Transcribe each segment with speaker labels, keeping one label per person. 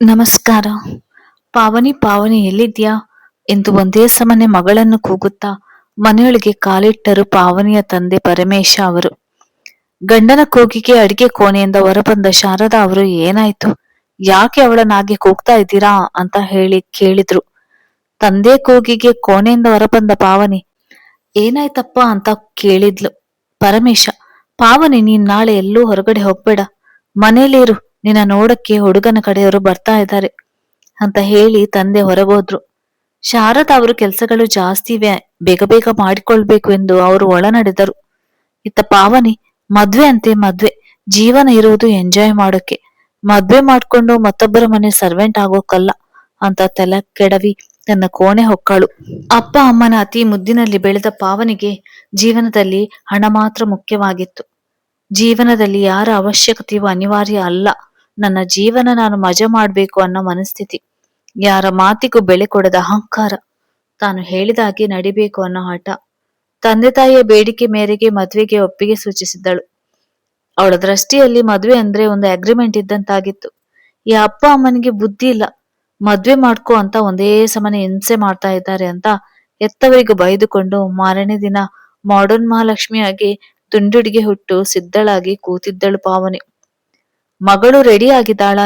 Speaker 1: ನಮಸ್ಕಾರ. ಪಾವನಿ ಪಾವನಿ ಎಲ್ಲಿದ್ಯಾ? ಎಂದು ಒಂದೇ ಸಮನೆ ಮಗಳನ್ನು ಕೂಗುತ್ತಾ ಮನೆಯೊಳಗೆ ಕಾಲಿಟ್ಟರು ಪಾವನಿಯ ತಂದೆ ಪರಮೇಶ ಅವರು. ಗಂಡನ ಕೂಗಿಗೆ ಅಡಿಗೆ ಕೋಣೆಯಿಂದ ಹೊರಬಂದ ಶಾರದಾ ಅವರು, ಏನಾಯ್ತು? ಯಾಕೆ ಅವಳನ್ನಾಗೆ ಕೂಗ್ತಾ ಇದ್ದೀರಾ? ಅಂತ ಹೇಳಿ ಕೇಳಿದ್ರು. ತಂದೆ ಕೂಗಿಗೆ ಕೋಣೆಯಿಂದ ಹೊರಬಂದ ಪಾವನಿ, ಏನಾಯ್ತಪ್ಪ ಅಂತ ಕೇಳಿದ್ಲು ಪರಮೇಶ. ಪಾವನಿ, ನೀನ್ ನಾಳೆ ಎಲ್ಲೂ ಹೊರಗಡೆ ಹೋಗ್ಬೇಡ. ಮನೇಲಿರು. ನಿನ್ನ ನೋಡಕ್ಕೆ ಹುಡುಗನ ಕಡೆಯವರು ಬರ್ತಾ ಇದ್ದಾರೆ ಅಂತ ಹೇಳಿ ತಂದೆ ಹೊರಗೋದ್ರು. ಶಾರದಾ ಅವರು ಕೆಲಸಗಳು ಜಾಸ್ತಿ ಇವೆ ಬೇಗ ಬೇಗ ಮಾಡಿಕೊಳ್ಬೇಕು ಎಂದು ಅವರು ಒಳನಡೆದರು. ಇತ್ತ ಪಾವನಿ, ಮದ್ವೆ ಅಂತೆ ಮದ್ವೆ, ಜೀವನ ಇರುವುದು ಎಂಜಾಯ್ ಮಾಡೋಕೆ. ಮದ್ವೆ ಮಾಡ್ಕೊಂಡು ಮತ್ತೊಬ್ಬರ ಮನೆ ಸರ್ವೆಂಟ್ ಆಗೋಕಲ್ಲ ಅಂತ ತಲೆ ಕೆಡವಿ ತನ್ನ ಕೋಣೆ ಹೊಕ್ಕಳು. ಅಪ್ಪ ಅಮ್ಮನ ಅತಿ ಮುದ್ದಿನಲ್ಲಿ ಬೆಳೆದ ಪಾವನಿಗೆ ಜೀವನದಲ್ಲಿ ಹಣ ಮಾತ್ರ ಮುಖ್ಯವಾಗಿತ್ತು. ಜೀವನದಲ್ಲಿ ಯಾರ ಅವಶ್ಯಕತೆಯೂ ಅನಿವಾರ್ಯ ಅಲ್ಲ. ನನ್ನ ಜೀವನ ನಾನು ಮಜಾ ಮಾಡ್ಬೇಕು ಅನ್ನೋ ಮನಸ್ಥಿತಿ. ಯಾರ ಮಾತಿಗೂ ಬೆಲೆ ಕೊಡದ ಅಹಂಕಾರ. ತಾನು ಹೇಳಿದಾಗೆ ನಡಿಬೇಕು ಅನ್ನೋ ಹಠ. ತಂದೆ ತಾಯಿಯ ಬೇಡಿಕೆ ಮೇರೆಗೆ ಮದ್ವೆಗೆ ಒಪ್ಪಿಗೆ ಸೂಚಿಸಿದ್ದಳು. ಅವಳ ದೃಷ್ಟಿಯಲ್ಲಿ ಮದ್ವೆ ಅಂದ್ರೆ ಒಂದು ಅಗ್ರಿಮೆಂಟ್ ಇದ್ದಂತಾಗಿತ್ತು. ಈ ಅಪ್ಪ ಅಮ್ಮನಿಗೆ ಬುದ್ಧಿ ಇಲ್ಲ. ಮದ್ವೆ ಮಾಡ್ಕೋ ಅಂತ ಒಂದೇ ಸಮನೆ ಹಿಂಸೆ ಮಾಡ್ತಾ ಇದ್ದಾರೆ ಅಂತ ಎತ್ತವರಿಗೆ ಬೈದುಕೊಂಡು ಮಾರನೇ ದಿನ ಮಾಡರ್ನ್ ಮಹಾಲಕ್ಷ್ಮಿಯಾಗಿ ತುಂಡುಡಿಗೆ ಹುಟ್ಟು ಸಿದ್ದಳಾಗಿ ಕೂತಿದ್ದಳು ಪಾವನಿ. ಮಗಳು ರೆಡಿ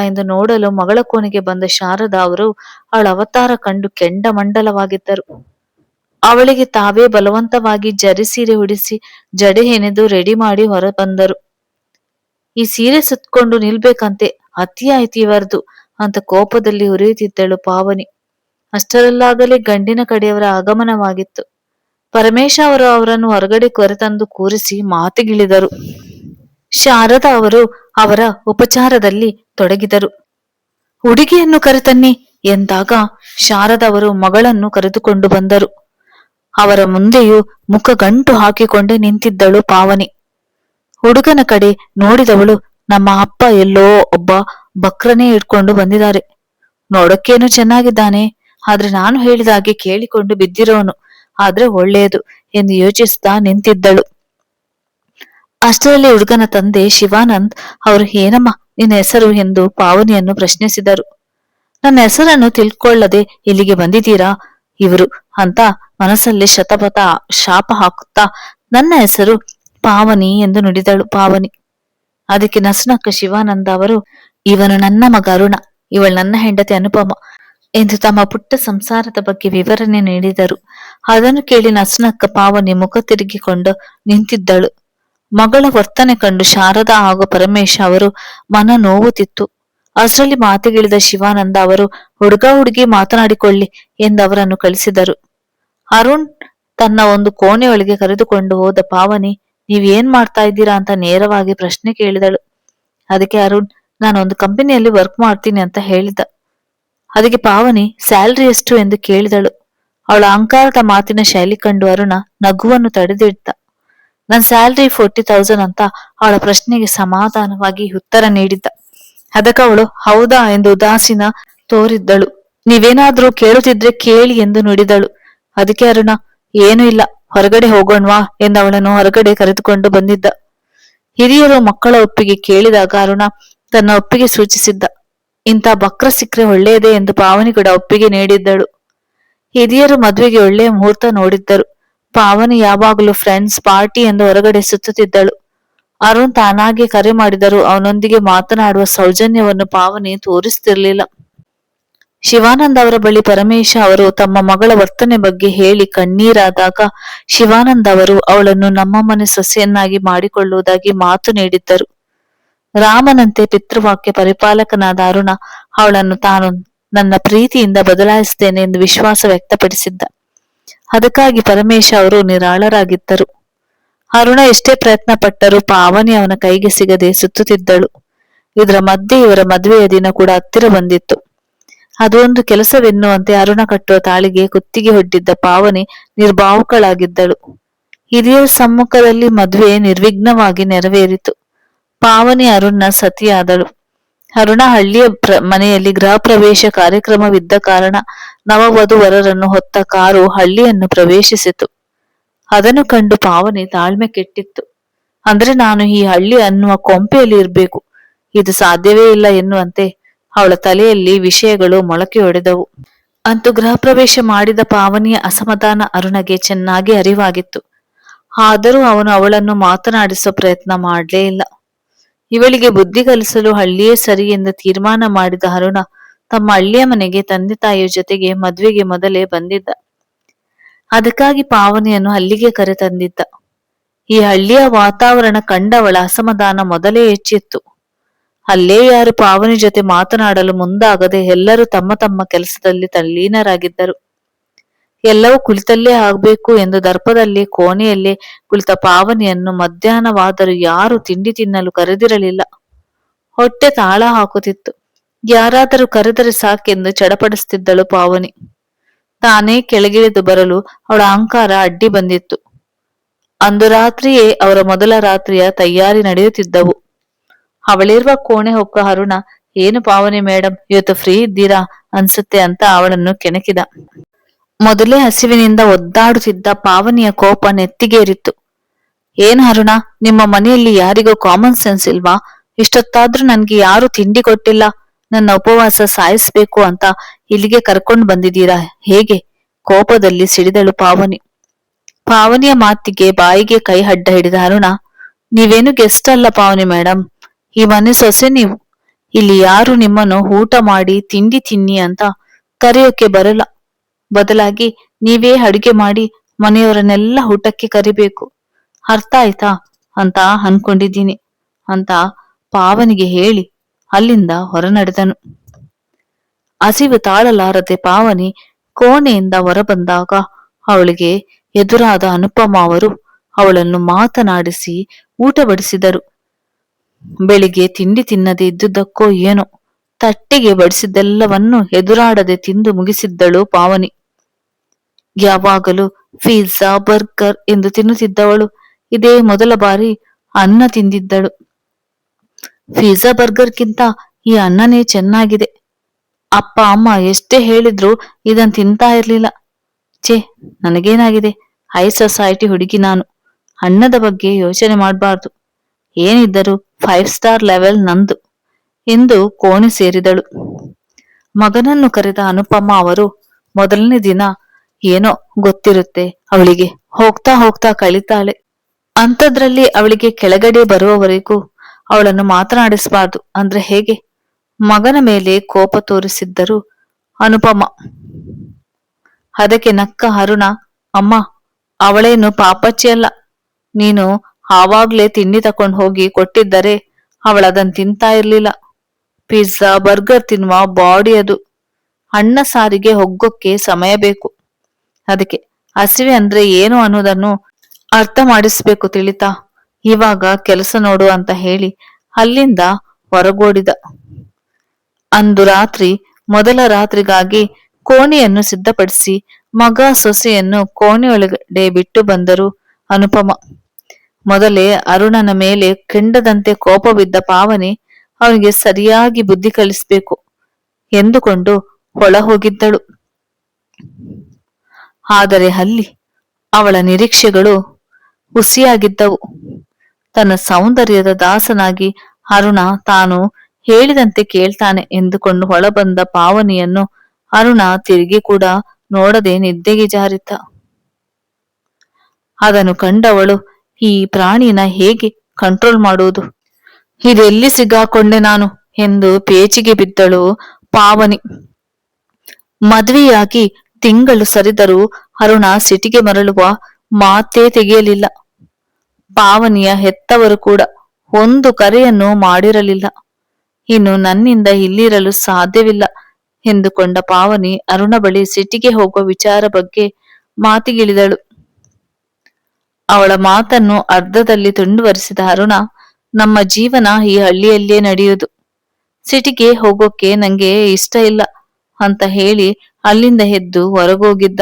Speaker 1: ಎಂದು ನೋಡಲು ಮಗಳ ಕೋಣೆಗೆ ಬಂದ ಶಾರದಾ ಅವರು ಅವಳ ಅವತಾರ ಕಂಡು ಕೆಂಡಮಂಡಲವಾಗಿದ್ದರು ಅವಳಿಗೆ ತಾವೇ ಬಲವಂತವಾಗಿ ಜರಿ ಸೀರೆ ಉಡಿಸಿ ಜಡೆ ಹೆಣೆದು ರೆಡಿ ಮಾಡಿ ಹೊರ ಬಂದರು ಈ ಸೀರೆ ಸುತ್ಕೊಂಡು ನಿಲ್ಬೇಕಂತೆ, ಅತಿ ಆಯ್ತು ಇವರದು ಅಂತ ಕೋಪದಲ್ಲಿ ಉರಿಯುತ್ತಿದ್ದಳು ಪಾವನಿ. ಅಷ್ಟರಲ್ಲಾಗಲೇ ಗಂಡಿನ ಕಡೆಯವರ ಆಗಮನವಾಗಿತ್ತು. ಪರಮೇಶ ಅವರು ಅವರನ್ನು ಹೊರಗಡೆ ಕರೆತಂದು ಕೂರಿಸಿ ಮಾತಿಗಿಳಿದರು. ಶಾರದಾ ಅವರು ಅವರ ಉಪಚಾರದಲ್ಲಿ ತೊಡಗಿದರು. ಹುಡುಗಿಯನ್ನು ಕರೆತನ್ನಿ ಎಂದಾಗ ಶಾರದ ಅವರು ಮಗಳನ್ನು ಕರೆದುಕೊಂಡು ಬಂದರು. ಅವರ ಮುಂದೆಯೂ ಮುಖ ಗಂಟು ಹಾಕಿಕೊಂಡೇ ನಿಂತಿದ್ದಳು ಪಾವನಿ. ಹುಡುಗನ ಕಡೆ ನೋಡಿದವಳು ನಮ್ಮ ಅಪ್ಪ ಎಲ್ಲೋ ಒಬ್ಬ ಬಕ್ರನೇ ಇಟ್ಕೊಂಡು ಬಂದಿದ್ದಾರೆ. ನೋಡಕ್ಕೇನು ಚೆನ್ನಾಗಿದ್ದಾನೆ. ಆದ್ರೆ ನಾನು ಹೇಳಿದ ಹಾಗೆ ಕೇಳಿಕೊಂಡು ಬಿದ್ದಿರೋನು. ಆದ್ರೆ ಒಳ್ಳೆಯದು ಎಂದು ಯೋಚಿಸ್ತಾ ನಿಂತಿದ್ದಳು. ಅಷ್ಟರಲ್ಲಿ ಹುಡುಗನ ತಂದೆ ಶಿವಾನಂದ್ ಅವರು, ಏನಮ್ಮ, ನಿನ್ನ ಹೆಸರು ಎಂದು ಪಾವನಿಯನ್ನು ಪ್ರಶ್ನಿಸಿದರು. ನನ್ನ ಹೆಸರನ್ನು ತಿಳ್ಕೊಳ್ಳದೆ ಇಲ್ಲಿಗೆ ಬಂದಿದ್ದೀರಾ ಇವರು, ಅಂತ ಮನಸ್ಸಲ್ಲಿ ಶತಪಥ ಶಾಪ ಹಾಕುತ್ತಾ, ನನ್ನ ಹೆಸರು ಪಾವನಿ ಎಂದು ನುಡಿದಳು ಪಾವನಿ. ಅದಕ್ಕೆ ನಸುನಕ್ಕ ಶಿವಾನಂದ ಅವರು, ಇವನು ನನ್ನ ಮಗ ಅರುಣ, ಇವಳು ನನ್ನ ಹೆಂಡತಿ ಅನುಪಮ ಎಂದು ತಮ್ಮ ಪುಟ್ಟ ಸಂಸಾರದ ಬಗ್ಗೆ ವಿವರಣೆ ನೀಡಿದರು. ಅದನ್ನು ಕೇಳಿ ನಸುನಕ್ಕ ಪಾವನಿ ಮುಖ ತಿರುಗಿಕೊಂಡು ನಿಂತಿದ್ದಳು. ಮಗಳ ವರ್ತನೆ ಕಂಡು ಶಾರದಾ ಹಾಗೂ ಪರಮೇಶ್ ಅವರು ಮನ ನೋವುತ್ತಿತ್ತು. ಅಷ್ಟರಲ್ಲಿ ಮಾತಿಗಿಳಿದ ಶಿವಾನಂದ ಅವರು, ಹುಡುಗ ಹುಡುಗಿ ಮಾತನಾಡಿಕೊಳ್ಳಿ ಎಂದು ಅವರನ್ನು ಕಳಿಸಿದರು. ಅರುಣ್ ತನ್ನ ಒಂದು ಕೋಣೆಯೊಳಗೆ ಕರೆದುಕೊಂಡು ಹೋದ ಪಾವನಿ ನೀವೇನ್ ಮಾಡ್ತಾ ಇದ್ದೀರಾ ಅಂತ ನೇರವಾಗಿ ಪ್ರಶ್ನೆ ಕೇಳಿದಳು. ಅದಕ್ಕೆ ಅರುಣ್ ನಾನು ಒಂದು ಕಂಪನಿಯಲ್ಲಿ ವರ್ಕ್ ಮಾಡ್ತೀನಿ ಅಂತ ಹೇಳಿದ. ಅದಕ್ಕೆ ಪಾವನಿ, ಸ್ಯಾಲ್ರಿ ಎಷ್ಟು? ಎಂದು ಕೇಳಿದಳು. ಅವಳ ಅಹಂಕಾರದ ಮಾತಿನ ಶೈಲಿ ಕಂಡು ಅರುಣ ನಗುವನ್ನು ತಡೆದಿಟ್ಟ. ನನ್ನ ಸ್ಯಾಲ್ರಿ ಫೋರ್ಟಿ ತೌಸಂಡ್ ಅಂತ ಅವಳ ಪ್ರಶ್ನೆಗೆ ಸಮಾಧಾನವಾಗಿ ಉತ್ತರ ನೀಡಿದ್ದ. ಅದಕ್ಕವಳು ಹೌದಾ? ಎಂದು ಉದಾಸೀನ ತೋರಿದ್ದಳು. ನೀವೇನಾದ್ರೂ ಕೇಳುತ್ತಿದ್ರೆ ಕೇಳಿ ಎಂದು ನುಡಿದಳು. ಅದಕ್ಕೆ ಅರುಣ, ಏನೂ ಇಲ್ಲ. ಹೊರಗಡೆ ಹೋಗೋಣ್ವಾ? ಎಂದು ಅವಳನ್ನು ಹೊರಗಡೆ ಕರೆದುಕೊಂಡು ಬಂದಿದ್ದ. ಹಿರಿಯರು ಮಕ್ಕಳ ಒಪ್ಪಿಗೆ ಕೇಳಿದಾಗ ಅರುಣ ತನ್ನ ಒಪ್ಪಿಗೆ ಸೂಚಿಸಿದ್ದ. ಇಂಥ ಬಕ್ರ ಸಿಕ್ಕರೆ ಒಳ್ಳೆಯದೇ ಎಂದು ಪಾವನಿ ಕೂಡ ಒಪ್ಪಿಗೆ ನೀಡಿದ್ದಳು. ಹಿರಿಯರು ಮದುವೆಗೆ ಒಳ್ಳೆಯ ಮುಹೂರ್ತ ನೋಡಿದ್ದರು. ಪಾವನಿ ಯಾವಾಗಲೂ ಫ್ರೆಂಡ್ಸ್ ಪಾರ್ಟಿ ಎಂದು ಹೊರಗಡೆ ಸುತ್ತುತ್ತಿದ್ದಳು. ಅರುಣ್ ತಾನಾಗೆ ಕರೆ ಮಾಡಿದರೂ ಅವನೊಂದಿಗೆ ಮಾತನಾಡುವ ಸೌಜನ್ಯವನ್ನು ಪಾವನಿ ತೋರಿಸುತ್ತಿರಲಿಲ್ಲ ಶಿವಾನಂದ ಅವರ ಬಳಿ ಪರಮೇಶ ಅವರು ತಮ್ಮ ಮಗಳ ವರ್ತನೆ ಬಗ್ಗೆ ಹೇಳಿ ಕಣ್ಣೀರಾದಾಗ ಶಿವಾನಂದ ಅವರು ಅವಳನ್ನು ನಮ್ಮ ಮನೆ ಸೊಸೆಯನ್ನಾಗಿ ಮಾಡಿಕೊಳ್ಳುವುದಾಗಿ ಮಾತು ನೀಡಿದ್ದರು. ರಾಮನಂತೆ ಪಿತೃವಾಕ್ಯ ಪರಿಪಾಲಕನಾದ ಅರುಣ ಅವಳನ್ನು ತಾನು ನನ್ನ ಪ್ರೀತಿಯಿಂದ ಬದಲಾಯಿಸುತ್ತೇನೆ ಎಂದು ವಿಶ್ವಾಸ ವ್ಯಕ್ತಪಡಿಸಿದ್ದ. ಅದಕ್ಕಾಗಿ ಪರಮೇಶ ಅವರು ನಿರಾಳರಾಗಿದ್ದರು. ಅರುಣ ಎಷ್ಟೇ ಪ್ರಯತ್ನ ಪಟ್ಟರೂ ಪಾವನಿ ಅವನ ಕೈಗೆ ಸಿಗದೆ ಸುತ್ತುತ್ತಿದ್ದಳು. ಇದರ ಮಧ್ಯೆ ಇವರ ಮದುವೆಯ ದಿನ ಕೂಡ ಹತ್ತಿರ ಬಂದಿತ್ತು. ಅದೊಂದು ಕೆಲಸವೆನ್ನುವಂತೆ ಅರುಣ ಕಟ್ಟುವ ತಾಳಿಗೆ ಕುತ್ತಿಗೆ ಹೊಡ್ಡಿದ್ದ ಪಾವನಿ ನಿರ್ಭಾವುಕಳಾಗಿದ್ದಳು. ಹಿರಿಯರ ಸಮ್ಮುಖದಲ್ಲಿ ಮದುವೆ ನಿರ್ವಿಘ್ನವಾಗಿ ನೆರವೇರಿತು. ಪಾವನಿ ಅರುಣ್ನ ಸತಿಯಾದಳು. ಅರುಣ ಹಳ್ಳಿಯ ಮನೆಯಲ್ಲಿ ಗೃಹ ಪ್ರವೇಶ ಕಾರ್ಯಕ್ರಮವಿದ್ದ ಕಾರಣ ನವವಧು ವರರನ್ನು ಹೊತ್ತ ಕಾರು ಹಳ್ಳಿಯನ್ನು ಪ್ರವೇಶಿಸಿತು. ಅದನ್ನು ಕಂಡು ಪಾವನೆ ತಾಳ್ಮೆ ಕೆಟ್ಟಿತ್ತು. ಅಂದ್ರೆ ನಾನು ಈ ಹಳ್ಳಿ ಅನ್ನುವ ಕೊಂಪೆಯಲ್ಲಿ ಇರಬೇಕು. ಇದು ಸಾಧ್ಯವೇ ಇಲ್ಲ ಎನ್ನುವಂತೆ ಅವಳ ತಲೆಯಲ್ಲಿ ವಿಷಯಗಳು ಮೊಳಕೆಯೊಡೆದವು ಅಂತೂ ಗೃಹ ಪ್ರವೇಶ ಮಾಡಿದ ಪಾವನಿಯ ಅಸಮಾಧಾನ ಅರುಣಗೆ ಚೆನ್ನಾಗಿ ಅರಿವಾಗಿತ್ತು. ಆದರೂ ಅವನು ಅವಳನ್ನು ಮಾತನಾಡಿಸುವ ಪ್ರಯತ್ನ ಮಾಡಲೇ ಇಲ್ಲ. ಇವಳಿಗೆ ಬುದ್ಧಿ ಕಲಿಸಲು ಹಳ್ಳಿಯೇ ಸರಿ ಎಂದು ತೀರ್ಮಾನ ಮಾಡಿದ ಅರುಣ ತಮ್ಮ ಹಳ್ಳಿಯ ಮನೆಗೆ ತಂದೆ ತಾಯಿಯ ಜೊತೆಗೆ ಮದುವೆಗೆ ಮೊದಲೇ ಬಂದಿದ್ದ. ಅದಕ್ಕಾಗಿ ಪಾವನಿಯನ್ನು ಅಲ್ಲಿಗೆ ಕರೆ ತಂದಿದ್ದ ಈ ಹಳ್ಳಿಯ ವಾತಾವರಣ ಕಂಡವಳ ಅಸಮಾಧಾನ ಮೊದಲೇ ಹೆಚ್ಚಿತ್ತು. ಅಲ್ಲೇ ಯಾರು ಪಾವನಿ ಜೊತೆ ಮಾತನಾಡಲು ಮುಂದಾಗದೆ ಎಲ್ಲರೂ ತಮ್ಮ ತಮ್ಮ ಕೆಲಸದಲ್ಲಿ ತಲ್ಲೀನರಾಗಿದ್ದರು. ಎಲ್ಲವೂ ಕುಳಿತಲ್ಲೇ ಆಗಬೇಕು ಎಂದು ದರ್ಪದಲ್ಲಿ ಕೋಣೆಯಲ್ಲೇ ಕುಳಿತ ಪಾವನಿಯನ್ನು ಮಧ್ಯಾಹ್ನವಾದರೂ ಯಾರು ತಿಂಡಿ ತಿನ್ನಲು ಕರೆದಿರಲಿಲ್ಲ. ಹೊಟ್ಟೆ ತಾಳ ಹಾಕುತ್ತಿತ್ತು. ಯಾರಾದರೂ ಕರೆದರೆ ಸಾಕೆಂದು ಚಡಪಡಿಸುತ್ತಿದ್ದಳು ಪಾವನಿ. ತಾನೇ ಕೆಳಗಿಳಿದು ಬರಲು ಅವಳ ಅಹಂಕಾರ ಅಡ್ಡಿ ಬಂದಿತ್ತು. ಅಂದು ರಾತ್ರಿಯೇ ಅವರ ಮೊದಲ ರಾತ್ರಿಯ ತಯಾರಿ ನಡೆಯುತ್ತಿದ್ದವು. ಅವಳಿರುವ ಕೋಣೆ ಹೊಕ್ಕ ಅರುಣ, ಏನು ಪಾವನಿ ಮೇಡಮ್ ಇವತ್ತು ಫ್ರೀ ಇದ್ದೀರಾ ಅನ್ಸುತ್ತೆ ಅಂತ ಅವಳನ್ನು ಕೆಣಕಿದ. ಮೊದಲೇ ಹಸಿವಿನಿಂದ ಒದ್ದಾಡುತ್ತಿದ್ದ ಪಾವನಿಯ ಕೋಪ ನೆತ್ತಿಗೇರಿತ್ತು. ಏನ್ ಅರುಣ, ನಿಮ್ಮ ಮನೆಯಲ್ಲಿ ಯಾರಿಗೂ ಕಾಮನ್ ಸೆನ್ಸ್ ಇಲ್ವಾ? ಇಷ್ಟೊತ್ತಾದ್ರೂ ನನ್ಗೆ ಯಾರು ತಿಂಡಿ ಕೊಟ್ಟಿಲ್ಲ. ನನ್ನ ಉಪವಾಸ ಸಾಯಿಸ್ಬೇಕು ಅಂತ ಇಲ್ಲಿಗೆ ಕರ್ಕೊಂಡು ಬಂದಿದ್ದೀರಾ? ಹೇಗೆ? ಕೋಪದಲ್ಲಿ ಸಿಡಿದಳು ಪಾವನಿ. ಪಾವನಿಯ ಮಾತಿಗೆ ಬಾಯಿಗೆ ಕೈ ಅಡ್ಡ ಹಿಡಿದ ಅರುಣ, ನೀವೇನು ಗೆಸ್ಟ್ ಅಲ್ಲ ಪಾವನಿ ಮೇಡಮ್ ಈ ಮನೆ ಸೊಸೆ ನೀವು. ಇಲ್ಲಿ ಯಾರು ನಿಮ್ಮನ್ನು ಊಟ ಮಾಡಿ ತಿಂಡಿ ತಿನ್ನಿ ಅಂತ ಕರೆಯೋಕೆ ಬರಲ್ಲ. ಬದಲಾಗಿ ನೀವೇ ಅಡುಗೆ ಮಾಡಿ ಮನೆಯವರನ್ನೆಲ್ಲ ಊಟಕ್ಕೆ ಕರಿಬೇಕು. ಅರ್ಥ ಆಯ್ತಾ? ಅಂತ ಅನ್ಕೊಂಡಿದ್ದೀನಿ ಅಂತ ಪಾವನಿಗೆ ಹೇಳಿ ಅಲ್ಲಿಂದ ಹೊರನಡೆದನು. ಹಸಿವು ತಾಳಲಾರದೆ ಪಾವನಿ ಕೋಣೆಯಿಂದ ಹೊರಬಂದಾಗ ಅವಳಿಗೆ ಎದುರಾದ ಅನುಪಮ ಅವರು ಅವಳನ್ನು ಮಾತನಾಡಿಸಿ ಊಟ ಬಡಿಸಿದರು ಬೆಳಿಗ್ಗೆ ತಿಂಡಿ ತಿನ್ನದೆ ಇದ್ದುದಕ್ಕೋ ಏನೋ, ತಟ್ಟೆಗೆ ಬಡಿಸಿದ್ದೆಲ್ಲವನ್ನು ಎದುರಾಡದೆ ತಿಂದು ಮುಗಿಸಿದ್ದಳು ಪಾವನಿ. ಯಾವಾಗಲೂ ಪಿಜ್ಜಾ ಬರ್ಗರ್ ಎಂದು ತಿನ್ನುತ್ತಿದ್ದವಳು. ಇದೇ ಮೊದಲ ಬಾರಿ ಅನ್ನ ತಿಂದಿದ್ದಳು. ಪಿಜ್ಜಾ ಬರ್ಗರ್ಗಿಂತ ಈ ಅನ್ನನೇ ಚೆನ್ನಾಗಿದೆ. ಅಪ್ಪ, ಅಮ್ಮ ಎಷ್ಟೇ ಹೇಳಿದ್ರು ಇದನ್ ತಿಂತಾ ಇರ್ಲಿಲ್ಲ. ಛೇ, ನನಗೇನಾಗಿದೆ? ಹೈ ಸೊಸೈಟಿ ಹುಡುಗಿ ನಾನು. ಅನ್ನದ ಬಗ್ಗೆ ಯೋಚನೆ ಮಾಡಬಾರ್ದು. ಏನಿದ್ದರೂ ಫೈವ್ ಸ್ಟಾರ್ ಲೆವೆಲ್ ನಂದು ಎಂದು ಕೋಣೆ ಸೇರಿದಳು. ಮಗನನ್ನು ಕರೆದ ಅನುಪಮ ಅವರು ಮೊದಲನೇ ದಿನ ಏನೋ ಗೊತ್ತಿರುತ್ತೆ ಅವಳಿಗೆ. ಹೋಗ್ತಾ ಹೋಗ್ತಾ ಕಳಿತಾಳೆ. ಅಂಥದ್ರಲ್ಲಿ ಅವಳಿಗೆ ಕೆಳಗಡೆ ಬರುವವರೆಗೂ ಅವಳನ್ನು ಮಾತನಾಡಿಸಬಾರ್ದು. ಅಂದ್ರೆ ಹೇಗೆ? ಮಗನ ಮೇಲೆ ಕೋಪ ತೋರಿಸಿದ್ದರು ಅನುಪಮ. ಅದಕ್ಕೆ ನಕ್ಕ ಅರುಣ, ಅಮ್ಮ, ಅವಳೇನು ಪಾಪಚ್ಚಿಯಲ್ಲ. ನೀನು ಆವಾಗ್ಲೇ ತಿಂಡಿ ತಕೊಂಡು ಹೋಗಿ ಕೊಟ್ಟಿದ್ದರೆ ಅವಳದನ್ ತಿಂತಾ ಇರ್ಲಿಲ್ಲ. ಪಿಜ್ಜಾ, ಬರ್ಗರ್ ತಿನ್ನುವ ಬಾಡಿ ಅದು. ಅಣ್ಣ ಸಾರಿಗೆ ಹೊಗ್ಗೋಕ್ಕೆ ಸಮಯ ಬೇಕು. ಅದಕ್ಕೆ ಹಸಿವೆ ಅಂದ್ರೆ ಏನು ಅನ್ನೋದನ್ನು ಅರ್ಥ ಮಾಡಿಸ್ಬೇಕು ತಿಳಿತಾ. ಇವಾಗ ಕೆಲಸ ನೋಡು ಅಂತ ಹೇಳಿ ಅಲ್ಲಿಂದ ಹೊರಗೋಡಿದ. ಅಂದು ರಾತ್ರಿ ಮೊದಲ ರಾತ್ರಿಗಾಗಿ ಕೋಣೆಯನ್ನು ಸಿದ್ಧಪಡಿಸಿ ಮಗ ಸೊಸೆಯನ್ನು ಕೋಣೆಯೊಳಗಡೆ ಬಿಟ್ಟು ಬಂದರು ಅನುಪಮ. ಮೊದಲೇ ಅರುಣನ ಮೇಲೆ ಕೆಂಡದಂತೆ ಕೋಪವಿದ್ದ ಪಾವನೆ ಅವನಿಗೆ ಸರಿಯಾಗಿ ಬುದ್ಧಿ ಕಲಿಸಬೇಕು ಎಂದುಕೊಂಡು ಒಳ ಹೋಗಿದ್ದಳು ಆದರೆ ಅಲ್ಲಿ ಅವಳ ನಿರೀಕ್ಷೆಗಳು ಹುಸಿಯಾಗಿದ್ದವು. ತನ್ನ ಸೌಂದರ್ಯದ ದಾಸನಾಗಿ ಅರುಣ ತಾನು ಹೇಳಿದಂತೆ ಕೇಳ್ತಾನೆ ಎಂದುಕೊಂಡು ಹೊಳಬಂದ ಪಾವನಿಯನ್ನು ಅರುಣ ತಿರುಗಿ ಕೂಡ ನೋಡದೆ ನಿದ್ದೆಗೆ ಜಾರಿತ ಅದನ್ನು ಕಂಡವಳು, ಈ ಪ್ರಾಣಿನ ಹೇಗೆ ಕಂಟ್ರೋಲ್ ಮಾಡುವುದು? ಇದೆಲ್ಲಿ ಸಿಗಾಕೊಂಡೆ ನಾನು? ಎಂದು ಪೇಚಿಗೆ ಬಿದ್ದಳು ಪಾವನಿ. ಮದುವೆಯಾಗಿ ತಿಂಗಳು ಸರಿದರೂ ಅರುಣ ಸಿಟಿಗೆ ಮರಳುವ ಮಾತೇ ತೆಗೆಯಲಿಲ್ಲ. ಪಾವನಿಯ ಹೆತ್ತವರು ಕೂಡ ಒಂದು ಕರೆಯನ್ನು ಮಾಡಿರಲಿಲ್ಲ. ಇನ್ನು ನನ್ನಿಂದ ಇಲ್ಲಿರಲು ಸಾಧ್ಯವಿಲ್ಲ ಎಂದುಕೊಂಡ ಪಾವನಿ ಅರುಣ ಬಳಿ ಸಿಟಿಗೆ ಹೋಗುವ ವಿಚಾರ ಬಗ್ಗೆ ಮಾತಿಗಿಳಿದಳು. ಅವಳ ಮಾತನ್ನು ಅರ್ಧದಲ್ಲಿ ತುಂಡುವರಿಸಿದ ಅರುಣ, ನಮ್ಮ ಜೀವನ ಈ ಹಳ್ಳಿಯಲ್ಲೇ ನಡೆಯುವುದು. ಸಿಟಿಗೆ ಹೋಗೋಕೆ ನಂಗೆ ಇಷ್ಟ ಇಲ್ಲ ಅಂತ ಹೇಳಿ ಅಲ್ಲಿಂದ ಎದ್ದು ಹೊರಗೋಗಿದ್ದ.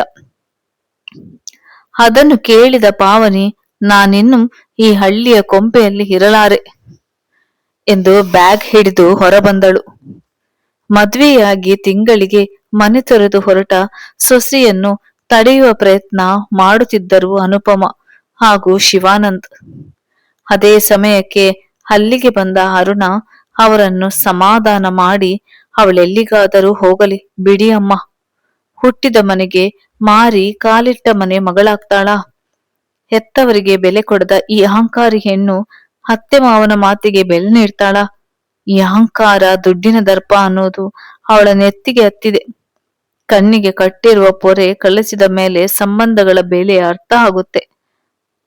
Speaker 1: ಅದನ್ನು ಕೇಳಿದ ಪಾವನಿ ನಾನಿನ್ನು ಈ ಹಳ್ಳಿಯ ಕೊಂಪೆಯಲ್ಲಿ ಇರಲಾರೆ ಎಂದು ಬ್ಯಾಗ್ ಹಿಡಿದು ಹೊರಬಂದಳು. ಮದ್ವೆಯಾಗಿ ತಿಂಗಳಿಗೆ ಮನೆ ತೊರೆದು ಹೊರಟ ಸೊಸೆಯನ್ನು ತಡೆಯುವ ಪ್ರಯತ್ನ ಮಾಡುತ್ತಿದ್ದರು ಅನುಪಮ ಹಾಗೂ ಶಿವಾನಂದ್. ಅದೇ ಸಮಯಕ್ಕೆ ಅಲ್ಲಿಗೆ ಬಂದ ಅರುಣ ಅವರನ್ನು ಸಮಾಧಾನ ಮಾಡಿ, ಅವಳೆಲ್ಲಿಗಾದರೂ ಹೋಗಲಿ ಬಿಡಿ ಅಮ್ಮ. ಹುಟ್ಟಿದ ಮನೆಗೆ ಮಾರಿ ಕಾಲಿಟ್ಟ ಮನೆ ಮಗಳಾಗ್ತಾಳಾ? ಹೆತ್ತವರಿಗೆ ಬೆಲೆ ಕೊಡದ ಈ ಅಹಂಕಾರಿ ಹೆಣ್ಣು ಅತ್ತೆ ಮಾವನ ಮಾತಿಗೆ ಬೆಲೆ ನೀಡ್ತಾಳ. ಈ ಅಹಂಕಾರ ದುಡ್ಡಿನ ದರ್ಪ ಅನ್ನೋದು ಅವಳ ನೆತ್ತಿಗೆ ಹತ್ತಿದೆ. ಕಣ್ಣಿಗೆ ಕಟ್ಟಿರುವ ಪೊರೆ ಕಳಿಸಿದ ಮೇಲೆ ಸಂಬಂಧಗಳ ಬೆಲೆ ಅರ್ಥ ಆಗುತ್ತೆ.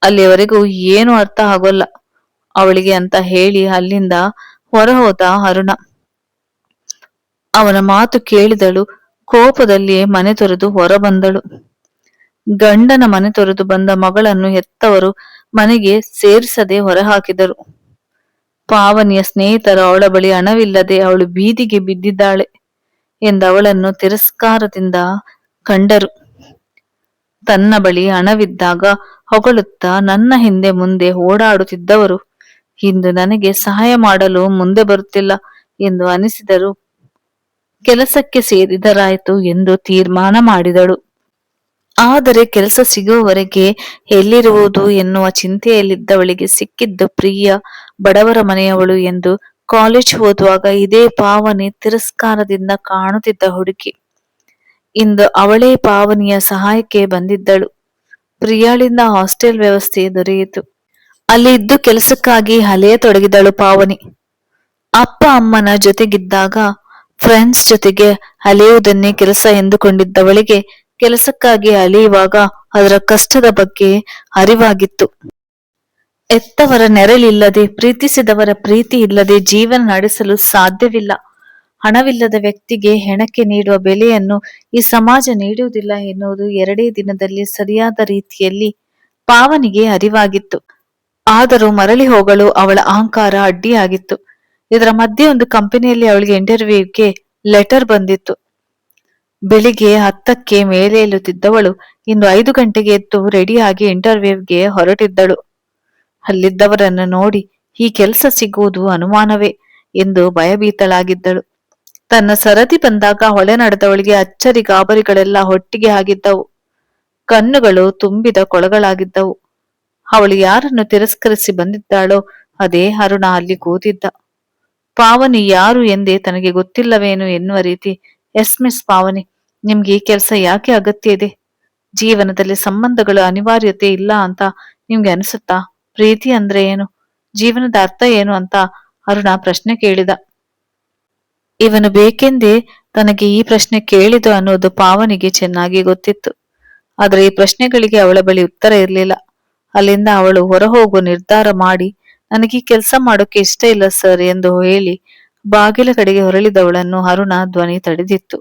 Speaker 1: ಅಲ್ಲಿಯವರೆಗೂ ಏನು ಅರ್ಥ ಆಗೋಲ್ಲ. ಅವಳಿಗೆ ಅಂತ ಹೇಳಿ ಅಲ್ಲಿಂದ ಹೊರಹೋದ ಅರುಣ. ಅವನ ಮಾತು ಕೇಳಿದಳು. ಕೋಪದಲ್ಲಿ ಮನೆ ತೊರೆದು ಹೊರ ಬಂದಳು ಗಂಡನ ಮನೆ ತೊರೆದು ಬಂದ ಮಗಳನ್ನು ಹೆತ್ತವರು ಮನೆಗೆ ಸೇರಿಸದೆ ಹೊರಹಾಕಿದರು. ಪಾವನಿಯ ಸ್ನೇಹಿತರು ಅವಳ ಬಳಿ ಹಣವಿಲ್ಲದೆ ಅವಳು ಬೀದಿಗೆ ಬಿದ್ದಿದ್ದಾಳೆ ಎಂದವಳನ್ನು ತಿರಸ್ಕಾರದಿಂದ ಕಂಡರು. ತನ್ನ ಬಳಿ ಹಣವಿದ್ದಾಗ ಹೊಗಳುತ್ತಾ ನನ್ನ ಹಿಂದೆ ಮುಂದೆ ಓಡಾಡುತ್ತಿದ್ದವರು, ಇಂದು ನನಗೆ ಸಹಾಯ ಮಾಡಲು ಮುಂದೆ ಬರುತ್ತಿಲ್ಲ ಎಂದು ಅನಿಸಿದರು. ಕೆಲಸಕ್ಕೆ ಸೇರಿದರಾಯಿತು ಎಂದು ತೀರ್ಮಾನ ಮಾಡಿದಳು. ಆದರೆ ಕೆಲಸ ಸಿಗುವವರೆಗೆ ಎಲ್ಲಿರುವುದು ಎನ್ನುವ ಚಿಂತೆಯಲ್ಲಿದ್ದವಳಿಗೆ ಸಿಕ್ಕಿದ್ದು ಪ್ರಿಯ ಬಡವರ ಮನೆಯವಳು ಎಂದು ಕಾಲೇಜ್ ಓದುವಾಗ ಇದೇ ಪಾವನಿ ತಿರಸ್ಕಾರದಿಂದ ಕಾಣುತ್ತಿದ್ದ ಹುಡುಗಿ. ಇಂದು ಅವಳೇ ಪಾವನಿಯ ಸಹಾಯಕ್ಕೆ ಬಂದಿದ್ದಳು. ಪ್ರಿಯಾಳಿಂದ ಹಾಸ್ಟೆಲ್ ವ್ಯವಸ್ಥೆ ದೊರೆಯಿತು. ಅಲ್ಲಿ ಇದ್ದು ಕೆಲಸಕ್ಕಾಗಿ ಅಲೆಯತೊಡಗಿದಳು ಪಾವನಿ ಅಪ್ಪ ಅಮ್ಮನ ಜೊತೆಗಿದ್ದಾಗ ಫ್ರೆಂಡ್ಸ್ ಜೊತೆಗೆ ಅಲೆಯುವುದನ್ನೇ ಕೆಲಸ ಎಂದುಕೊಂಡಿದ್ದವಳಿಗೆ ಕೆಲಸಕ್ಕಾಗಿ ಅಲಿಯುವಾಗ ಅದರ ಕಷ್ಟದ ಬಗ್ಗೆ ಅರಿವಾಗಿತ್ತು. ಎತ್ತವರ ನೆರಳಿಲ್ಲದೆ, ಪ್ರೀತಿಸಿದವರ ಪ್ರೀತಿ ಇಲ್ಲದೆ ಜೀವನ ನಡೆಸಲು ಸಾಧ್ಯವಿಲ್ಲ. ಹಣವಿಲ್ಲದ ವ್ಯಕ್ತಿಗೆ ಹೆಣಕ್ಕೆ ನೀಡುವ ಬೆಲೆಯನ್ನು ಈ ಸಮಾಜ ನೀಡುವುದಿಲ್ಲ ಎನ್ನುವುದು ಎರಡೇ ದಿನದಲ್ಲಿ ಸರಿಯಾದ ರೀತಿಯಲ್ಲಿ ಪಾವನಿಗೆ ಅರಿವಾಗಿತ್ತು. ಆದರೂ ಮರಳಿ ಹೋಗಲು ಅವಳ ಅಹಂಕಾರ ಅಡ್ಡಿಯಾಗಿತ್ತು. ಇದರ ಮಧ್ಯೆ ಒಂದು ಕಂಪನಿಯಲ್ಲಿ ಅವಳಿಗೆ ಇಂಟರ್ವ್ಯೂಗೆ ಲೆಟರ್ ಬಂದಿತ್ತು. ಬೆಳಿಗ್ಗೆ ಹತ್ತಕ್ಕೆ ಮೇಲೇಳುತ್ತಿದ್ದವಳು ಇನ್ನು ಐದು ಗಂಟೆಗೆ ಎದ್ದು ರೆಡಿಯಾಗಿ ಇಂಟರ್ವ್ಯೂಗೆ ಹೊರಟಿದ್ದಳು. ಅಲ್ಲಿದ್ದವರನ್ನು ನೋಡಿ, ಈ ಕೆಲಸ ಸಿಗುವುದು ಅನುಮಾನವೇ? ಎಂದು ಭಯಭೀತಳಾಗಿದ್ದಳು. ತನ್ನ ಸರದಿ ಬಂದಾಗ ಹೊಳೆ ನಡೆದವಳಿಗೆ ಅಚ್ಚರಿ ಗಾಬರಿಗಳೆಲ್ಲ ಹೊಟ್ಟಿಗೆ ಆಗಿದ್ದವು. ಕಣ್ಣುಗಳು ತುಂಬಿದ ಕೊಳಗಳಾಗಿದ್ದವು. ಅವಳು ಯಾರನ್ನು ತಿರಸ್ಕರಿಸಿ ಬಂದಿದ್ದಾಳೋ, ಅದೇ ಅರುಣ ಅಲ್ಲಿ ಕೂತಿದ್ದ. ಪಾವನಿ ಯಾರು ಎಂದೇ ತನಗೆ ಗೊತ್ತಿಲ್ಲವೇನು ಎನ್ನುವ ರೀತಿ, ಎಸ್ ಮಿಸ್ ಪಾವನಿ ನಿಮ್ಗೆ ಈ ಕೆಲಸ ಯಾಕೆ ಅಗತ್ಯ ಇದೆ? ಜೀವನದಲ್ಲಿ ಸಂಬಂಧಗಳು ಅನಿವಾರ್ಯತೆ ಇಲ್ಲ ಅಂತ ನಿಮ್ಗೆ ಅನಿಸುತ್ತಾ? ಪ್ರೀತಿ ಅಂದ್ರೆ ಏನು? ಜೀವನದ ಅರ್ಥ ಏನು ಅಂತ ಅರುಣ ಪ್ರಶ್ನೆ ಕೇಳಿದ. ಇವನು ಬೇಕೆಂದೇ ತನಗೆ ಈ ಪ್ರಶ್ನೆ ಕೇಳಿದು ಅನ್ನೋದು ಪಾವನಿಗೆ ಚೆನ್ನಾಗಿ ಗೊತ್ತಿತ್ತು. ಆದರೆ ಈ ಪ್ರಶ್ನೆಗಳಿಗೆ ಅವಳ ಬಳಿ ಉತ್ತರ ಇರಲಿಲ್ಲ. ಅಲ್ಲಿಂದ ಅವಳು ಹೊರ ಹೊರಹೋಗುವ ನಿರ್ಧಾರ ಮಾಡಿ, ನನಗೆ ಕೆಲಸ ಮಾಡೋಕೆ ಇಷ್ಟ ಇಲ್ಲ ಸರ್ ಎಂದು ಹೇಳಿ ಬಾಗಿಲ ಕಡೆಗೆ ಹೊರಳಿದವಳನ್ನು ಅರುಣ ಧ್ವನಿ ತಡೆದಿತ್ತು.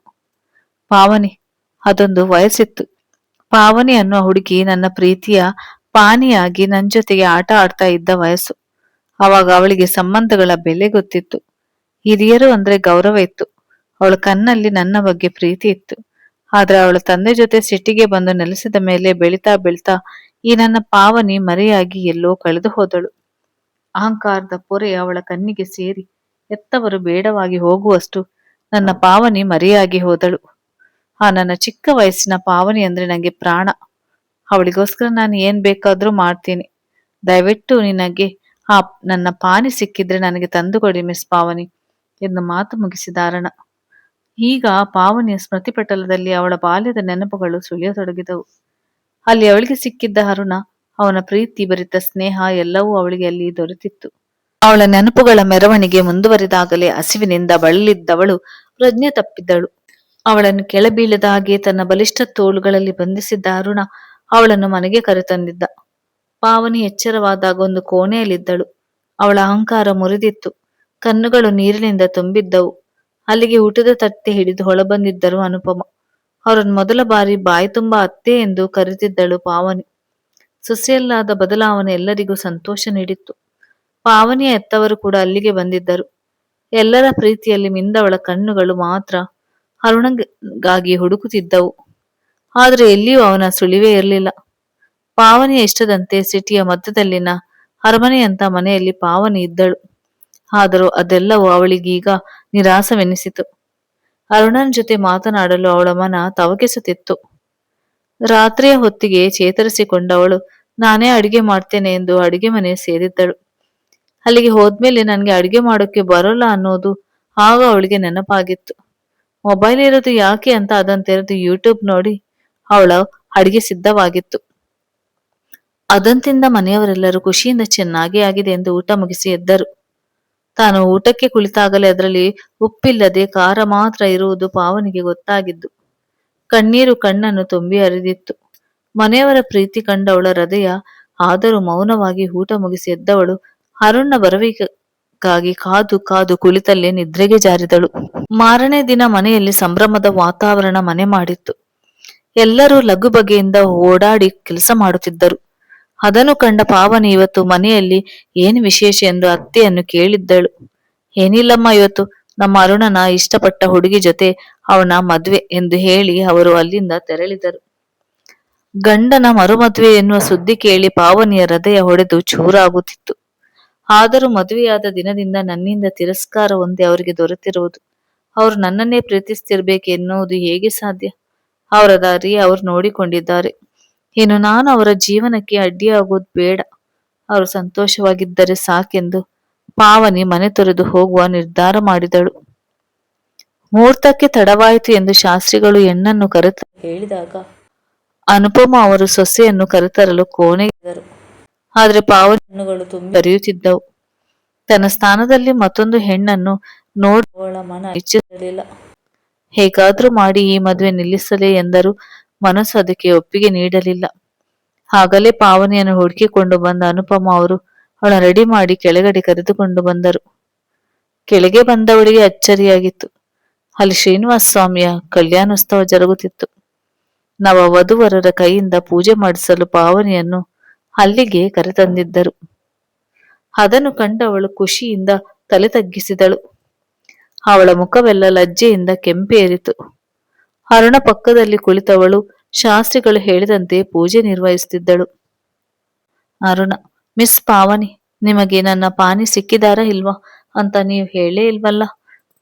Speaker 1: ಪಾವನಿ. ಅದೊಂದು ವಯಸ್ಸಿತ್ತು. ಪಾವನಿ ಅನ್ನುವ ಹುಡುಗಿ ನನ್ನ ಪ್ರೀತಿಯ ಪಾನಿಯಾಗಿ ನನ್ ಜೊತೆಗೆ ಆಟ ಆಡ್ತಾ ಇದ್ದ ವಯಸ್ಸು. ಅವಾಗ ಅವಳಿಗೆ ಸಂಬಂಧಗಳ ಬೆಲೆ ಗೊತ್ತಿತ್ತು. ಹಿರಿಯರು ಅಂದ್ರೆ ಗೌರವ ಇತ್ತು. ಅವಳ ಕಣ್ಣಲ್ಲಿ ನನ್ನ ಬಗ್ಗೆ ಪ್ರೀತಿ ಇತ್ತು. ಆದ್ರೆ ಅವಳ ತಂದೆ ಜೊತೆ ಸಿಟ್ಟಿಗೆ ಬಂದು ನೆಲೆಸಿದ ಮೇಲೆ ಬೆಳಿತಾ ಬೆಳಿತಾ ಈ ನನ್ನ ಪಾವನಿ ಮರೆಯಾಗಿ ಎಲ್ಲೋ ಕಳೆದು ಹೋದಳು. ಅಹಂಕಾರದ ಪೊರೆ ಅವಳ ಕಣ್ಣಿಗೆ ಸೇರಿ, ಎತ್ತವರು ಬೇಡವಾಗಿ ಹೋಗುವಷ್ಟು ನನ್ನ ಪಾವನಿ ಮರೆಯಾಗಿ ಹೋದಳು. ಆ, ನನ್ನ ಚಿಕ್ಕ ವಯಸ್ಸಿನ ಪಾವನಿ ಅಂದ್ರೆ ನನಗೆ ಪ್ರಾಣ. ಅವಳಿಗೋಸ್ಕರ ನಾನು ಏನ್ ಬೇಕಾದ್ರೂ ಮಾಡ್ತೀನಿ. ದಯವಿಟ್ಟು ನಿನಗೆ ಆ ನನ್ನ ಪಾನಿ ಸಿಕ್ಕಿದ್ರೆ ನನಗೆ ತಂದುಕೊಡಿ, ಮಿಸ್ ಪಾವನಿ. ಎಂದು ಮಾತು ಮುಗಿಸಿದ ಅರಣ. ಈಗ ಪಾವನಿಯ ಸ್ಮೃತಿಪಟಲದಲ್ಲಿ ಅವಳ ಬಾಲ್ಯದ ನೆನಪುಗಳು ಸುಳಿಯತೊಡಗಿದವು. ಅಲ್ಲಿ ಅವಳಿಗೆ ಸಿಕ್ಕಿದ್ದ ಅರುಣ, ಅವನ ಪ್ರೀತಿ ಭರಿತ ಸ್ನೇಹ ಎಲ್ಲವೂ ಅವಳಿಗೆ ಅಲ್ಲಿ ದೊರೆತಿತ್ತು. ಅವಳ ನೆನಪುಗಳ ಮೆರವಣಿಗೆ ಮುಂದುವರಿದಾಗಲೇ ಹಸಿವಿನಿಂದ ಬಳಲಿದ್ದವಳು ಪ್ರಜ್ಞೆ ತಪ್ಪಿದ್ದಳು. ಅವಳನ್ನು ಕೆಳಬೀಳದ ಹಾಗೆ ತನ್ನ ಬಲಿಷ್ಠ ತೋಳುಗಳಲ್ಲಿ ಬಂಧಿಸಿದ್ದ ಅರುಣ ಅವಳನ್ನು ಮನೆಗೆ ಕರೆತಂದಿದ್ದ. ಪಾವನಿ ಎಚ್ಚರವಾದಾಗ ಒಂದು ಕೋಣೆಯಲ್ಲಿದ್ದಳು. ಅವಳ ಅಹಂಕಾರ ಮುರಿದಿತ್ತು. ಕಣ್ಣುಗಳು ನೀರಿನಿಂದ ತುಂಬಿದ್ದವು. ಅಲ್ಲಿಗೆ ಊಟದ ತಟ್ಟೆ ಹಿಡಿದು ಹೊಳಬಂದಿದ್ದರು ಅನುಪಮ. ಅವರನ್ನು ಮೊದಲ ಬಾರಿ ಬಾಯಿ ತುಂಬ ಅತ್ತೆ ಎಂದು ಕರೆದಿದ್ದಳು ಪಾವನಿ. ಸೊಸೆಯಲ್ಲಾದ ಬದಲಾವಣೆ ಎಲ್ಲರಿಗೂ ಸಂತೋಷ ನೀಡಿತ್ತು. ಪಾವನಿಯ ಎತ್ತವರು ಕೂಡ ಅಲ್ಲಿಗೆ ಬಂದಿದ್ದರು. ಎಲ್ಲರ ಪ್ರೀತಿಯಲ್ಲಿ ಮಿಂದವಳ ಕಣ್ಣುಗಳು ಮಾತ್ರ ಅರುಣಗಾಗಿ ಹುಡುಕುತ್ತಿದ್ದವು. ಆದರೆ ಎಲ್ಲಿಯೂ ಅವನ ಸುಳಿವೇ ಇರಲಿಲ್ಲ. ಪಾವನಿಯ ಇಷ್ಟದಂತೆ ಸಿಟಿಯ ಮಧ್ಯದಲ್ಲಿನ ಅರಮನೆಯಂತ ಮನೆಯಲ್ಲಿ ಪಾವನಿ ಇದ್ದಳು. ಆದರೂ ಅದೆಲ್ಲವೂ ಅವಳಿಗೀಗ ನಿರಾಸವೆನಿಸಿತು. ಅರುಣನ್ ಜೊತೆ ಮಾತನಾಡಲು ಅವಳ ಮನ ತವಕಿಸುತ್ತಿತ್ತು. ರಾತ್ರಿಯ ಹೊತ್ತಿಗೆ ಚೇತರಿಸಿಕೊಂಡವಳು, ನಾನೇ ಅಡಿಗೆ ಮಾಡ್ತೇನೆ ಎಂದು ಅಡಿಗೆ ಮನೆ ಸೇರಿದ್ದಳು. ಅಲ್ಲಿಗೆ ಹೋದ್ಮೇಲೆ ನನಗೆ ಅಡಿಗೆ ಮಾಡೋಕೆ ಬರೋಲ್ಲ ಅನ್ನೋದು ಆಗ ಅವಳಿಗೆ ನೆನಪಾಗಿತ್ತು. ಮೊಬೈಲ್ ಇರೋದು ಯಾಕೆ ಅಂತ ಅದನ್ನು ತೆರೆದು ಯೂಟ್ಯೂಬ್ ನೋಡಿ ಅವಳ ಅಡಿಗೆ ಸಿದ್ಧವಾಗಿತ್ತು. ಅದಂತಿಂದ ಮನೆಯವರೆಲ್ಲರೂ ಖುಷಿಯಿಂದ ಚೆನ್ನಾಗಿ ಆಗಿದೆ ಎಂದು ಊಟ ಮುಗಿಸಿ ಎದ್ದರು. ತಾನು ಊಟಕ್ಕೆ ಕುಳಿತಾಗಲೇ ಅದರಲ್ಲಿ ಉಪ್ಪಿಲ್ಲದೆ ಖಾರ ಮಾತ್ರ ಇರುವುದು ಪಾವನಿಗೆ ಗೊತ್ತಾಗಿದ್ದು. ಕಣ್ಣೀರು ಕಣ್ಣನ್ನು ತುಂಬಿ ಹರಿದಿತ್ತು. ಮನೆಯವರ ಪ್ರೀತಿ ಕಂಡವಳ ಹೃದಯ ಆದರೂ ಮೌನವಾಗಿ ಊಟ ಮುಗಿಸಿ ಎದ್ದವಳು ಅರುಣ್ನ ಬರವಿಗಾಗಿ ಕಾದು ಕಾದು ಕುಳಿತಲ್ಲೇ ನಿದ್ರೆಗೆ ಜಾರಿದಳು. ಮಾರನೇ ದಿನ ಮನೆಯಲ್ಲಿ ಸಂಭ್ರಮದ ವಾತಾವರಣ ಮನೆ ಮಾಡಿತ್ತು. ಎಲ್ಲರೂ ಲಘು ಬಗೆಯಿಂದ ಓಡಾಡಿ ಕೆಲಸ ಮಾಡುತ್ತಿದ್ದರು. ಅದನ್ನು ಕಂಡ ಪಾವನಿ ಇವತ್ತು ಮನೆಯಲ್ಲಿ ಏನು ವಿಶೇಷ ಎಂದು ಅತ್ತೆಯನ್ನು ಕೇಳಿದ್ದಳು. ಏನಿಲ್ಲಮ್ಮ ಇವತ್ತು, ನಮ್ಮ ಅರುಣನ ಇಷ್ಟಪಟ್ಟ ಹುಡುಗಿ ಜೊತೆ ಅವನ ಮದ್ವೆ ಎಂದು ಹೇಳಿ ಅವರು ಅಲ್ಲಿಂದ ತೆರಳಿದರು. ಗಂಡನ ಮರುಮದುವೆ ಎನ್ನುವ ಸುದ್ದಿ ಕೇಳಿ ಪಾವನಿಯ ಹೃದಯ ಹೊಡೆದು ಚೂರಾಗುತ್ತಿತ್ತು. ಆದರೂ ಮದುವೆಯಾದ ದಿನದಿಂದ ನನ್ನಿಂದ ತಿರಸ್ಕಾರ ಒಂದೇ ಅವರಿಗೆ ದೊರೆತಿರುವುದು. ಅವರು ನನ್ನನ್ನೇ ಪ್ರೀತಿಸ್ತಿರ್ಬೇಕು ಎನ್ನುವುದು ಹೇಗೆ ಸಾಧ್ಯ? ಅವರ ದಾರಿ ಅವರು ನೋಡಿಕೊಂಡಿದ್ದಾರೆ. ಇನ್ನು ನಾನು ಅವರ ಜೀವನಕ್ಕೆ ಅಡ್ಡಿಯಾಗುವುದು ಬೇಡ. ಅವರು ಸಂತೋಷವಾಗಿದ್ದರೆ ಸಾಕೆಂದು ಪಾವನಿ ಮನೆ ತೊರೆದು ಹೋಗುವ ನಿರ್ಧಾರ ಮಾಡಿದಳು. ಮುಹೂರ್ತಕ್ಕೆ ತಡವಾಯಿತು ಎಂದು ಶಾಸ್ತ್ರಿಗಳು ಹೆಣ್ಣನ್ನು ಕರೆತ, ಹೇಳಿದಾಗ ಅನುಪಮ ಅವರು ಸೊಸೆಯನ್ನು ಕರೆತರಲು ಕೋಣೆಗಿದ್ದರು ಆದರೆ ಪಾವನಗಳು ಹಣ್ಣುಗಳು ತುಂಬಿ ಹರಿಯುತ್ತಿದ್ದವು. ತನ್ನ ಸ್ಥಾನದಲ್ಲಿ ಮತ್ತೊಂದು ಹೆಣ್ಣನ್ನು ನೋಡ ಮನ ಇಚ್ಛಿಸಲಿಲ್ಲ ಹೇಗಾದ್ರೂ ಮಾಡಿ ಈ ಮದುವೆ ನಿಲ್ಲಿಸಲೇ ಎಂದರೂ ಮನಸ್ಸು ಅದಕ್ಕೆ ಒಪ್ಪಿಗೆ ನೀಡಲಿಲ್ಲ. ಆಗಲೇ ಪಾವನಿಯನ್ನು ಹುಡುಕಿಕೊಂಡು ಬಂದ ಅನುಪಮ ಅವರು ಅವಳ ರೆಡಿ ಮಾಡಿ ಕೆಳಗಡೆ ಕರೆದುಕೊಂಡು ಬಂದರು. ಕೆಳಗೆ ಬಂದವಳಿಗೆ ಅಚ್ಚರಿಯಾಗಿತ್ತು. ಅಲ್ಲಿ ಶ್ರೀನಿವಾಸ ಸ್ವಾಮಿಯ ಕಲ್ಯಾಣೋತ್ಸವ ಜರುಗುತ್ತಿತ್ತು. ನವ ವಧುವರರ ಕೈಯಿಂದ ಪೂಜೆ ಮಾಡಿಸಲು ಪಾವನಿಯನ್ನು ಅಲ್ಲಿಗೆ ಕರೆತಂದಿದ್ದರು. ಅದನ್ನು ಕಂಡವಳು ಖುಷಿಯಿಂದ ತಲೆ ತಗ್ಗಿಸಿದಳು. ಅವಳ ಮುಖವೆಲ್ಲ ಲಜ್ಜೆಯಿಂದ ಕೆಂಪೇರಿತು. ಅರುಣ ಪಕ್ಕದಲ್ಲಿ ಕುಳಿತವಳು ಶಾಸ್ತ್ರಿಗಳು ಹೇಳಿದಂತೆ ಪೂಜೆ ನಿರ್ವಹಿಸುತ್ತಿದ್ದಳು. ಅರುಣ, ಮಿಸ್ ಪಾವನಿ, ನಿಮಗೆ ನನ್ನ ಪಾನಿ ಸಿಕ್ಕಿದಾರಾ ಇಲ್ವಾ ಅಂತ ನೀವು ಹೇಳೇ ಇಲ್ವಲ್ಲ?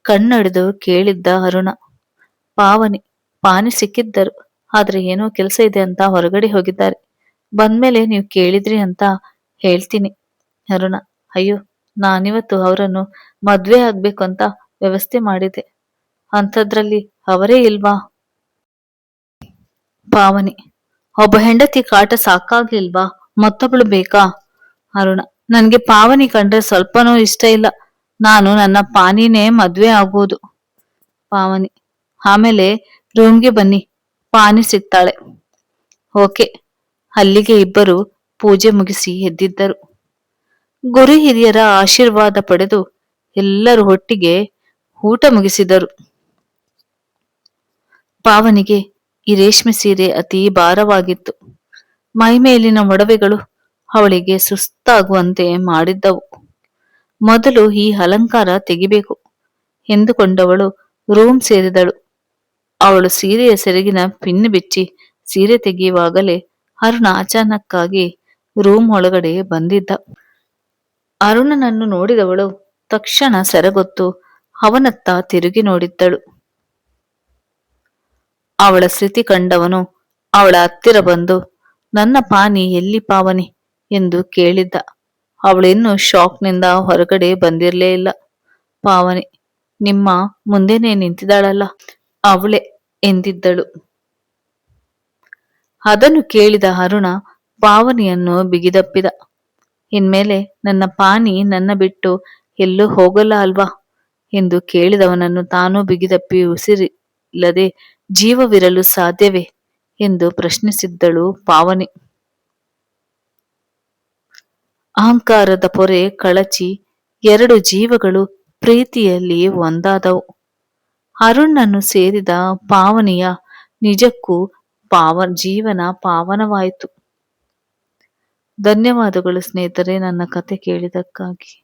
Speaker 1: ಕಣ್ಣಡಿದು ಕೇಳಿದ್ದ ಅರುಣ. ಪಾವನಿ, ಪಾನಿ ಸಿಕ್ಕಿದ್ದರು, ಆದ್ರೆ ಏನೋ ಕೆಲಸ ಇದೆ ಅಂತ ಹೊರಗಡೆ ಹೋಗಿದ್ದಾರೆ. ಬಂದ್ಮೇಲೆ ನೀವು ಕೇಳಿದ್ರಿ ಅಂತ ಹೇಳ್ತೀನಿ ಅರುಣ ಅಯ್ಯೋ, ನಾನಿವತ್ತು ಅವರನ್ನು ಮದ್ವೆ ಆಗ್ಬೇಕು ಅಂತ ವ್ಯವಸ್ಥೆ ಮಾಡಿದೆ ಅಂಥದ್ರಲ್ಲಿ ಅವರೇ ಇಲ್ವಾ? ಪಾವನಿ, ಒಬ್ಬ ಹೆಂಡತಿ ಕಾಟ ಸಾಕಾಗ್ಲಿಲ್ವಾ? ಮತ್ತೊಬ್ಳು ಬೇಕಾ? ಅರುಣ, ನನ್ಗೆ ಪಾವನಿ ಕಂಡ್ರೆ ಸ್ವಲ್ಪನೂ ಇಷ್ಟ ಇಲ್ಲ. ನಾನು ನನ್ನ ಪಾನಿನೇ ಮದ್ವೆ ಆಗೋದು. ಪಾವನಿ, ಆಮೇಲೆ ರೂಮ್ಗೆ ಬನ್ನಿ. ಪಾನಿ ಸಿಗ್ತಾಳೆ. ಓಕೆ. ಅಲ್ಲಿಗೆ ಇಬ್ಬರು ಪೂಜೆ ಮುಗಿಸಿ ಎದ್ದಿದ್ದರು. ಗುರು ಹಿರಿಯರ ಆಶೀರ್ವಾದ ಪಡೆದು ಎಲ್ಲರೂ ಒಟ್ಟಿಗೆ ಊಟ ಮುಗಿಸಿದರು. ಪಾವನಿಗೆ ಈ ರೇಷ್ಮೆ ಸೀರೆ ಅತಿ ಭಾರವಾಗಿತ್ತು. ಮೈಮೇಲಿನ ಒಡವೆಗಳು ಅವಳಿಗೆ ಸುಸ್ತಾಗುವಂತೆ ಮಾಡಿದ್ದವು. ಮೊದಲು ಈ ಅಲಂಕಾರ ತೆಗಿಬೇಕು ಎಂದುಕೊಂಡವಳು ರೂಮ್ ಸೇರಿದಳು. ಅವಳು ಸೀರೆಯ ಸೆರಗಿನ ಪಿನ್ ಬಿಚ್ಚಿ ಸೀರೆ ತೆಗೆಯುವಾಗಲೇ ಅರುಣ ಅಚಾನಕ್ಕಾಗಿ ರೂಮ್ ಒಳಗಡೆ ಬಂದಿದ್ದ. ಅರುಣನನ್ನು ನೋಡಿದವಳು ತಕ್ಷಣ ಸೆರಗೊತ್ತು ಅವನತ್ತ ತಿರುಗಿ ನೋಡಿದ್ದಳು. ಅವಳ ಸ್ಥಿತಿ ಕಂಡವನು ಅವಳ ಹತ್ತಿರ ಬಂದು, ನನ್ನ ಪಾನಿ ಎಲ್ಲಿ ಪಾವನಿ? ಎಂದು ಕೇಳಿದ್ದ. ಅವಳಿನ್ನೂ ಶಾಕ್ನಿಂದ ಹೊರಗಡೆ ಬಂದಿರಲೇ ಇಲ್ಲ. ಪಾವನಿ, ನಿಮ್ಮ ಮುಂದೆನೇ ನಿಂತಿದ್ದಾಳಲ್ಲ, ಅವಳೆ, ಎಂದಿದ್ದಳು. ಅದನ್ನು ಕೇಳಿದ ಅರುಣ ಪಾವನಿಯನ್ನು ಬಿಗಿದಪ್ಪಿದ. ಇನ್ಮೇಲೆ, ನನ್ನ ಪಾನಿ ನನ್ನ ಬಿಟ್ಟು ಎಲ್ಲೂ ಹೋಗಲ್ಲ ಅಲ್ವಾ? ಎಂದು ಕೇಳಿದವನನ್ನು ತಾನೂ ಬಿಗಿದಪ್ಪಿ ಉಸಿರಿಲ್ಲದೆ, ಜೀವವಿರಲು ಸಾಧ್ಯವೇ? ಎಂದು ಪ್ರಶ್ನಿಸಿದ್ದಳು ಪಾವನಿ ಅಹಂಕಾರದ ಪೊರೆ ಕಳಚಿ ಎರಡು ಜೀವಗಳು ಪ್ರೀತಿಯಲ್ಲಿ ಒಂದಾದವು. ಅರುಣ್ಣನ್ನು ಸೇರಿದ ಪಾವನಿಯ ನಿಜಕ್ಕೂ ಪಾವ ಜೀವನ ಪಾವನವಾಯಿತು. ಧನ್ಯವಾದಗಳು ಸ್ನೇಹಿತರೆ ನನ್ನ ಕತೆ ಕೇಳಿದಕ್ಕಾಗಿ